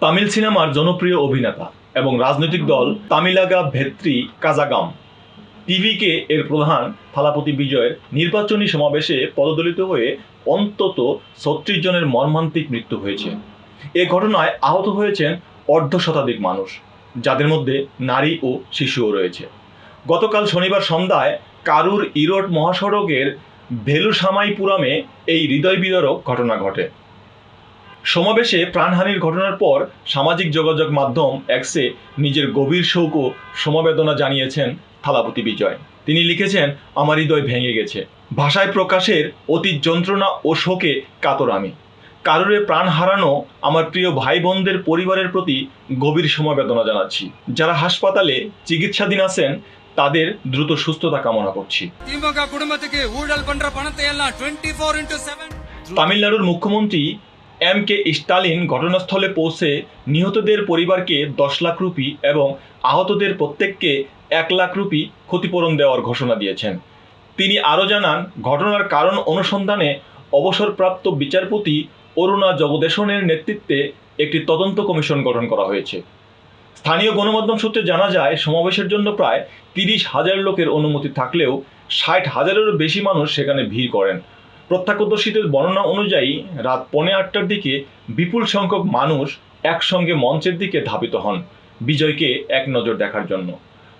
তামিল সিনেমার জনপ্রিয় অভিনেতা এবং রাজনৈতিক দল তামিলাগা ভেত্রী কাজাগাম। টিভিকে এর প্রধান থালাপতি বিজয়ের নির্বাচনী সমাবেশে পদদলিত হয়ে অন্তত ছত্রিশ জনের মর্মান্তিক মৃত্যু হয়েছে। এ ঘটনায় আহত হয়েছেন অর্ধ শতাধিক মানুষ, যাদের মধ্যে নারী ও শিশুও রয়েছে। গতকাল শনিবার সন্ধ্যায় কারুর ইরোড মহাসড়কের ভেলুসামাইপুরামে এই হৃদয় বিদারক ঘটনা ঘটে। সমাবেশে প্রাণহানির ঘটনার পর সামাজিক যোগাযোগ মাধ্যম এক্সে নিজের গভীর শোক ও সমবেদনা জানিয়েছেন থালাপতি বিজয়। তিনি লিখেছেন আমার হৃদয় ভেঙে গেছে। ভাষায় প্রকাশের অতি যন্ত্রণা ও শোকে কাতর আমি। কারোরে প্রাণ হারানো আমার প্রিয় ভাই বোনদের পরিবারের প্রতি গভীর সমবেদনা জানাচ্ছি। যারা হাসপাতালে চিকিৎসাধীন আছেন তাদের দ্রুত সুস্থতা কামনা করছি। তামিলনাড়ুর মুখ্যমন্ত্রী এম কে স্টালিন ঘটনাস্থলে পৌঁছে নিহতদের পরিবারকে দশ লাখ রুপি এবং আহতদের প্রত্যেককে এক লাখ রুপি ক্ষতিপূরণ দেওয়ার ঘোষণা দিয়েছেন। তিনি আরও জানান, ঘটনার কারণ অনুসন্ধানে অবসরপ্রাপ্ত বিচারপতি অরুণা জগদেশনের নেতৃত্বে একটি তদন্ত কমিশন গঠন করা হয়েছে। স্থানীয় গণমাধ্যম সূত্রে জানা যায়, সমাবেশের জন্য প্রায় তিরিশ হাজার লোকের অনুমতি থাকলেও ষাট হাজারেরও বেশি মানুষ সেখানে ভিড় করেন। প্রত্যক্ষদর্শীদের বর্ণনা অনুযায়ী রাত পৌনে আটটার দিকে বিপুল সংখ্যক মানুষ একসঙ্গে মঞ্চের দিকে ধাবিত হন, বিজয়কে এক নজর দেখার জন্য।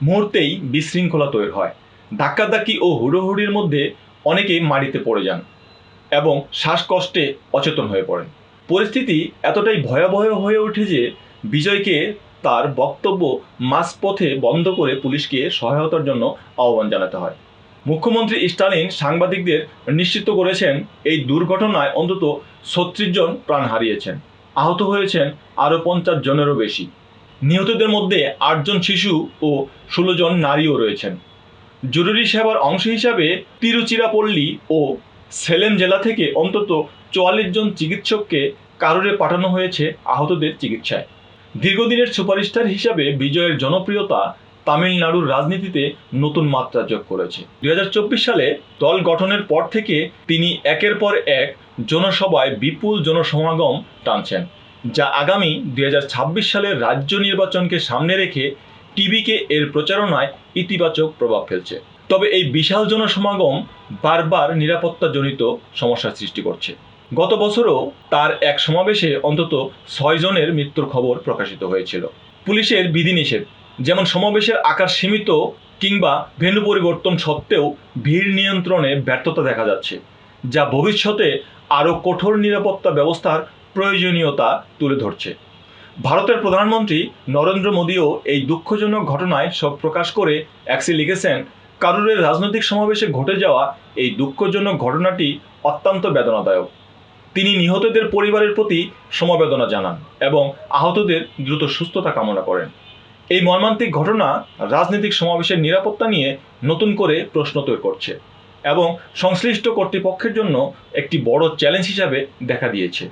মুহূর্তেই বিশৃঙ্খলা তৈরি হয়। ধাক্কাধাক্কি ও হুড়োহুড়ির মধ্যে অনেকেই মাটিতে পড়ে যান এবং শ্বাসকষ্টে অচেতন হয়ে পড়েন। পরিস্থিতি এতটাই ভয়াবহ হয়ে ওঠে যে বিজয়কে তার বক্তব্য মাঝপথে বন্ধ করে পুলিশকে সহায়তার জন্য আহ্বান জানাতে হয়। মুখ্যমন্ত্রী স্টালিন সাংবাদিকদের নিশ্চিত করেছেন, এই দুর্ঘটনায় অন্তত ছত্রিশ জন প্রাণ হারিয়েছেন। আহত হয়েছেন আরও পঞ্চাশ জনেরও বেশি। নিহতদের মধ্যে আটজন শিশু ও ষোলো জন নারীও রয়েছেন। জরুরি সেবার অংশ হিসাবে তিরুচিরাপল্লী ও সেলেম জেলা থেকে অন্তত চুয়াল্লিশ জন চিকিৎসককে কারোরে পাঠানো হয়েছে আহতদের চিকিৎসায়। দীর্ঘদিনের সুপারস্টার হিসাবে বিজয়ের জনপ্রিয়তা তামিলনাড়ুর রাজনীতিতে নতুন মাত্রা যোগ করেছে। দুই হাজার চব্বিশ সালে দল গঠনের পর থেকে তিনি একের পর এক জনসভায় বিপুল জনসমাগম টানছেন, যা আগামী দুই সালের রাজ্য নির্বাচনকে সামনে রেখে টিভিকে এর প্রচারণায় ইতিবাচক প্রভাব ফেলছে। তবে এই বিশাল জনসমাগম বারবার নিরাপত্তাজনিত সমস্যার সৃষ্টি করছে। গত বছরও তার এক সমাবেশে অন্তত ছয় জনের মৃত্যুর খবর প্রকাশিত হয়েছিল। পুলিশের বিধিনিষেধ যেমন সমাবেশের আকার সীমিত কিংবা ভেন্যু পরিবর্তন সত্ত্বেও ভিড় নিয়ন্ত্রণে ব্যর্থতা দেখা যাচ্ছে, যা ভবিষ্যতে আরও কঠোর নিরাপত্তা ব্যবস্থার প্রয়োজনীয়তা তুলে ধরছে। ভারতের প্রধানমন্ত্রী নরেন্দ্র মোদীও এই দুঃখজনক ঘটনায় শোক প্রকাশ করে অ্যাক্সি লিখেছেন, কারুরের রাজনৈতিক সমাবেশে ঘটে যাওয়া এই দুঃখজনক ঘটনাটি অত্যন্ত বেদনাদায়ক। তিনি নিহতদের পরিবারের প্রতি সমবেদনা জানান এবং আহতদের দ্রুত সুস্থতা কামনা করেন। এই মর্মান্তিক ঘটনা রাজনৈতিক সমাবেশের নিরাপত্তা নিয়ে নতুন করে প্রশ্ন তৈরি করছে এবং সংশ্লিষ্ট কর্তৃপক্ষের জন্য একটি বড় চ্যালেঞ্জ হিসাবে দেখা দিয়েছে।